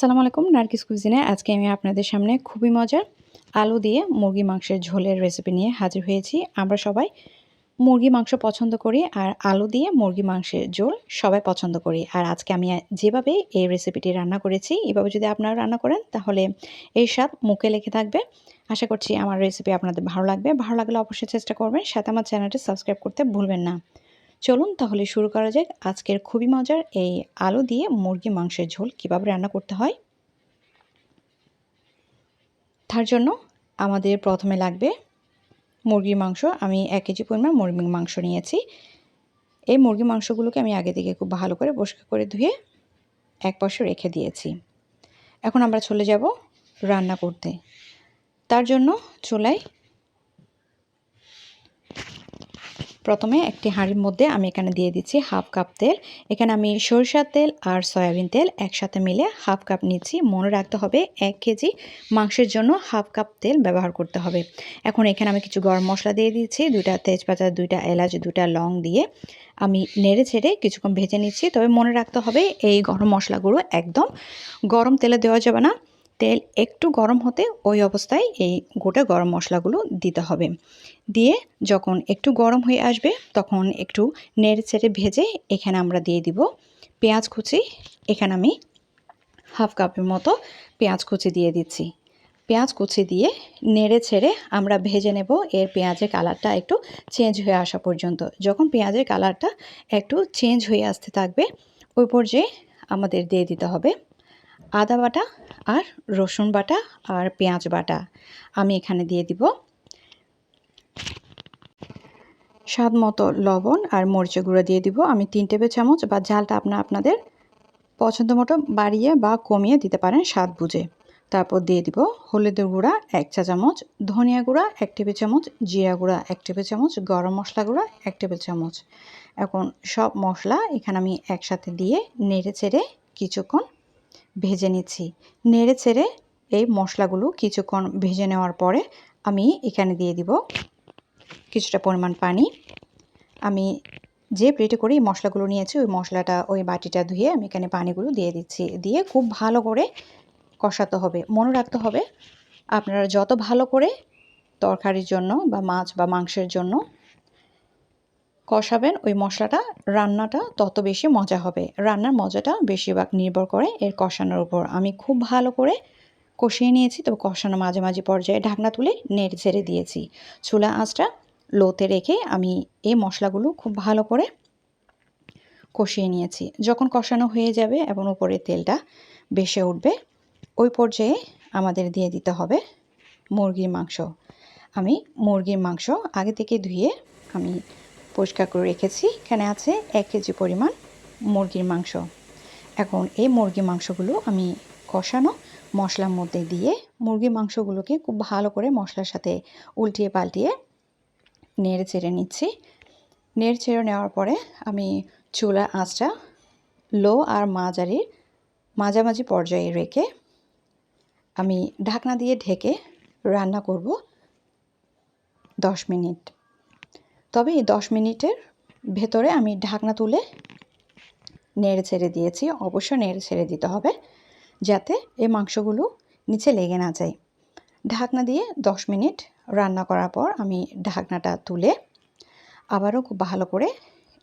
আসসালামু আলাইকুম নার্কিস কুজিনে আজকে আমি আপনাদের সামনে খুবই মজার আলু দিয়ে মুরগি মাংসের ঝোলের রেসিপি নিয়ে হাজির হয়েছি। আমরা সবাই মুরগি মাংস পছন্দ করি আর আলু দিয়ে মুরগি মাংসের ঝোল সবাই পছন্দ করি। আর আজকে আমি যেভাবে এই রেসিপিটি রান্না করেছি, এভাবে যদি আপনারা রান্না করেন, তাহলে এই স্বাদ মুখে লেগে থাকবে। আশা করছি আমার রেসিপি আপনাদের ভালো লাগবে। ভালো লাগলে অবশ্যই চেষ্টা করবেন। সাথে আমার চ্যানেলটি সাবস্ক্রাইব করতে ভুলবেন না। চলুন তাহলে শুরু করা যাক আজকের খুবই মজার এই আলু দিয়ে মুরগি মাংসের ঝোল, কীভাবে রান্না করতে হয়। তার জন্য আমাদের প্রথমে লাগবে মুরগির মাংস। আমি এক কেজি পরিমাণ মুরগির মাংস নিয়েছি। এই মুরগির মাংসগুলোকে আমি আগে থেকে খুব ভালো করে পরিষ্কার করে ধুয়ে এক পাশে রেখে দিয়েছি। এখন আমরা চলে যাব রান্না করতে। তার জন্য চুলায় প্রথমে একটি হাঁড়ির মধ্যে আমি এখানে দিয়ে দিচ্ছি হাফ কাপ তেল। এখানে আমি সরিষার তেল আর সয়াবিন তেল একসাথে মিলে হাফ কাপ নিচ্ছি। মনে রাখতে হবে এক কেজি মাংসের জন্য হাফ কাপ তেল ব্যবহার করতে হবে। এখন এখানে আমি কিছু গরম মশলা দিয়ে দিচ্ছি, দুইটা তেজপাতা, দুইটা এলাচ, দুইটা লং দিয়ে। আমি নেড়ে ছেড়ে কিছুক্ষণ ভেজে নিচ্ছি। তবে মনে রাখতে হবে এই গরম মশলাগুলো একদম গরম তেলে দেওয়া যাবে না। তেল একটু গরম হতে ওই অবস্থায় এই গোটা গরম মশলাগুলো দিতে হবে। দিয়ে যখন একটু গরম হয়ে আসবে, তখন একটু নেড়ে চেড়ে ভেজে এখানে আমরা দিয়ে দিব পেঁয়াজ কুচি। এখানে আমি হাফ কাপের মতো পেঁয়াজ কুচি দিয়ে দিচ্ছি। পেঁয়াজ কুচি দিয়ে নেড়ে ছেড়ে আমরা ভেজে নেব। এর পেঁয়াজের কালারটা একটু চেঞ্জ হয়ে আসা পর্যন্ত। যখন পেঁয়াজের কালারটা একটু চেঞ্জ হয়ে আসতে থাকবে, ওই পর্যায়ে আমাদের দিয়ে দিতে হবে আদা বাটা আর রসুন বাটা আর পেঁয়াজ বাটা। আমি এখানে দিয়ে দিব স্বাদ মতো লবণ আর মরিচের গুঁড়ো দিয়ে দিব। আমি তিন টেবিল চামচ বা ঝালটা আপনার আপনাদের পছন্দ মতো বাড়িয়ে বা কমিয়ে দিতে পারেন স্বাদ বুঝে। তারপর দিয়ে দিব হলুদের গুঁড়া এক চা চামচ, ধনিয়া গুঁড়া এক টেবিল চামচ, জিরা গুঁড়া এক টেবিল চামচ, গরম মশলা গুঁড়া এক টেবিল চামচ। এখন সব মশলা এখানে আমি একসাথে দিয়ে নেড়ে চেড়ে কিছুক্ষণ ভেজে নিচ্ছি। নেড়ে ছেড়ে এই মশলাগুলো কিছুক্ষণ ভেজে নেওয়ার পরে আমি এখানে দিয়ে দিব কিছুটা পরিমাণ পানি। আমি যে প্লেটে করে এই মশলাগুলো নিয়েছি, ওই মশলাটা ওই বাটিটা ধুয়ে আমি এখানে পানিগুলো দিয়ে দিচ্ছি। দিয়ে খুব ভালো করে কষাতে হবে, মনে রাখতে হবে আপনারা যত ভালো করে তরকারির জন্য বা মাছ বা মাংসের জন্য কষাবেন, ওই মশলাটা, রান্নাটা তত বেশি মজা হবে। রান্নার মজাটা বেশিরভাগ নির্ভর করে এর কষানোর উপর। আমি খুব ভালো করে কষিয়ে নিয়েছি, তবে কষানো মাঝে মাঝে পর্যায়ে ঢাকনা তুলে নেড়ে ছেড়ে দিয়েছি। চুলা আঁচটা লোতে রেখে আমি এই মশলাগুলো খুব ভালো করে কষিয়ে নিয়েছি। যখন কষানো হয়ে যাবে এবং উপরে তেলটা বেসে উঠবে, ওই পর্যায়ে আমাদের দিয়ে দিতে হবে মুরগির মাংস। আমি মুরগির মাংস আগে থেকে ধুয়ে আমি পরিষ্কার করে রেখেছি। এখানে আছে এক কেজি পরিমাণ মুরগির মাংস। এখন এই মুরগির মাংসগুলো আমি কষানো, মশলার মধ্যে দিয়ে মুরগির মাংসগুলোকে খুব ভালো করে মশলার সাথে উল্টিয়ে পাল্টিয়ে নেড়ে চেড়ে নিচ্ছি। নেড়ে চেড়ে নেওয়ার পরে আমি চুলার আঁচটা লো আর মাঝারির মাঝামাঝি পর্যায়ে রেখে আমি ঢাকনা দিয়ে ঢেকে রান্না করব দশ মিনিট। তবে এই দশ মিনিটের ভেতরে আমি ঢাকনা তুলে নেড়ে ছেড়ে দিয়েছি। অবশ্য নেড়ে ছেড়ে দিতে হবে যাতে এই মাংসগুলো নিচে লেগে না যায়। ঢাকনা দিয়ে দশ মিনিট রান্না করার পর আমি ঢাকনাটা তুলে আবারও খুব ভালো করে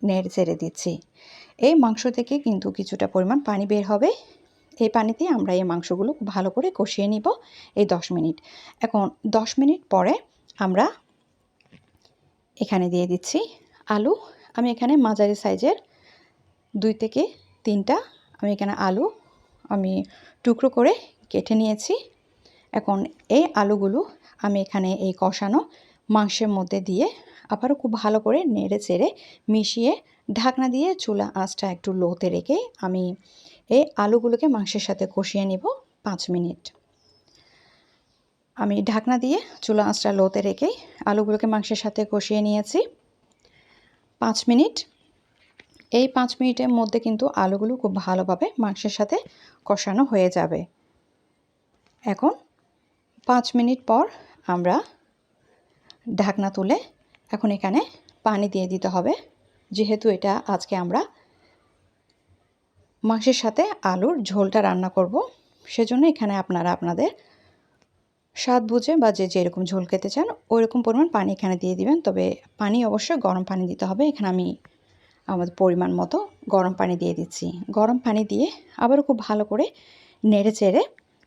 নেড়ে ছেড়ে দিচ্ছি। এই মাংস থেকে কিন্তু কিছুটা পরিমাণ পানি বের হবে। এই পানিতে আমরা এই মাংসগুলো খুব ভালো করে কষিয়ে নিব এই দশ মিনিট। এখন দশ মিনিট পরে আমরা এখানে দিয়ে দিচ্ছি আলু। আমি এখানে মাঝারি সাইজের দুই থেকে তিনটা, আমি এখানে আলু আমি টুকরো করে কেটে নিয়েছি। এখন এই আলুগুলো আমি এখানে এই কষানো মাংসের মধ্যে দিয়ে আবারও খুব ভালো করে নেড়ে চেড়ে মিশিয়ে ঢাকনা দিয়ে চুলা আঁচটা একটু লোতে রেখে আমি এই আলুগুলোকে মাংসের সাথে কষিয়ে নিব পাঁচ মিনিট। আমি ঢাকনা দিয়ে চুলা আঁচটা লোতে রেখে আলুগুলোকে মাংসের সাথে কষিয়ে নিয়েছি। পাঁচ মিনিট। এই পাঁচ মিনিটের মধ্যে কিন্তু আলুগুলো খুব ভালোভাবে মাংসের সাথে কষানো হয়ে যাবে। এখন পাঁচ মিনিট পর আমরা ঢাকনা তুলে এখন এখানে পানি দিয়ে দিতে হবে। যেহেতু এটা আজকে আমরা মাংসের সাথে আলুর ঝোলটা রান্না করব, সেজন্য এখানে আপনারা আপনাদের স্বাদ বুঝে বা যে যেরকম ঝোল খেতে চান ওই রকম পরিমাণ পানি এখানে দিয়ে দিবেন। তবে পানি অবশ্যই গরম পানি দিতে হবে। এখানে আমি আমাদের পরিমাণ মতো গরম পানি দিয়ে দিচ্ছি। গরম পানি দিয়ে আবারও খুব ভালো করে নেড়ে চেড়ে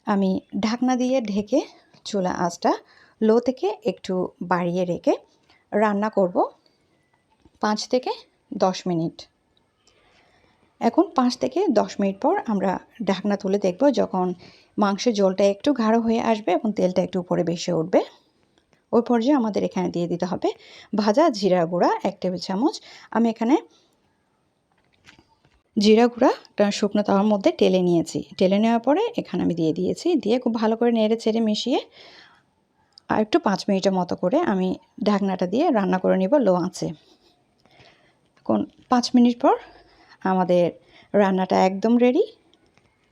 আমি ঢাকনা দিয়ে ঢেকে চুলা আঁচটা লো থেকে একটু বাড়িয়ে রেখে রান্না করব পাঁচ থেকে দশ মিনিট। এখন পাঁচ থেকে দশ মিনিট পর আমরা ঢাকনা তুলে দেখব যখন মাংসের জলটা একটু গাঢ় হয়ে আসবে এবং তেলটা একটু উপরে বেশি উঠবে। ওই পর্যায়ে আমাদের এখানে দিয়ে দিতে হবে ভাজা জিরা গুঁড়া এক টেবিল চামচ। আমি এখানে জিরা গুঁড়া শুকনো তাওয়ার মধ্যে টেলে নিয়েছি। টেলে নেওয়ার পরে এখানে আমি দিয়ে দিয়েছি। দিয়ে খুব ভালো করে নেড়ে ছেড়ে মিশিয়ে আর একটু পাঁচ মিনিটের মতো করে আমি ঢাকনাটা দিয়ে রান্না করে নিব লো আঁচে। কোন পাঁচ মিনিট পর আমাদের রান্নাটা একদম রেডি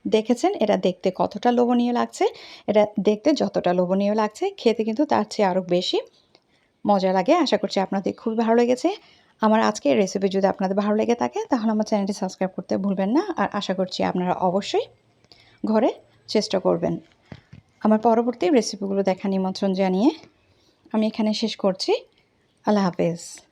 দেখেছেন? এটা দেখতে কতটা লোভনীয় লাগছে। এটা দেখতে যতটা লোভনীয় লাগছে, খেতে কিন্তু তার চেয়ে আরও বেশি মজা লাগে। আশা করছি আপনাদের খুবই ভালো লেগেছে। আমার আজকের রেসিপি যদি আপনাদের ভালো লেগে থাকে, তাহলে আমার চ্যানেলটি সাবস্ক্রাইব করতে ভুলবেন না। আর আশা করছি আপনারা অবশ্যই ঘরে চেষ্টা করবেন। আমার পরবর্তী রেসিপিগুলো দেখা নিমন্ত্রণ জানিয়ে আমি এখানে শেষ করছি। আল্লাহ হাফেজ।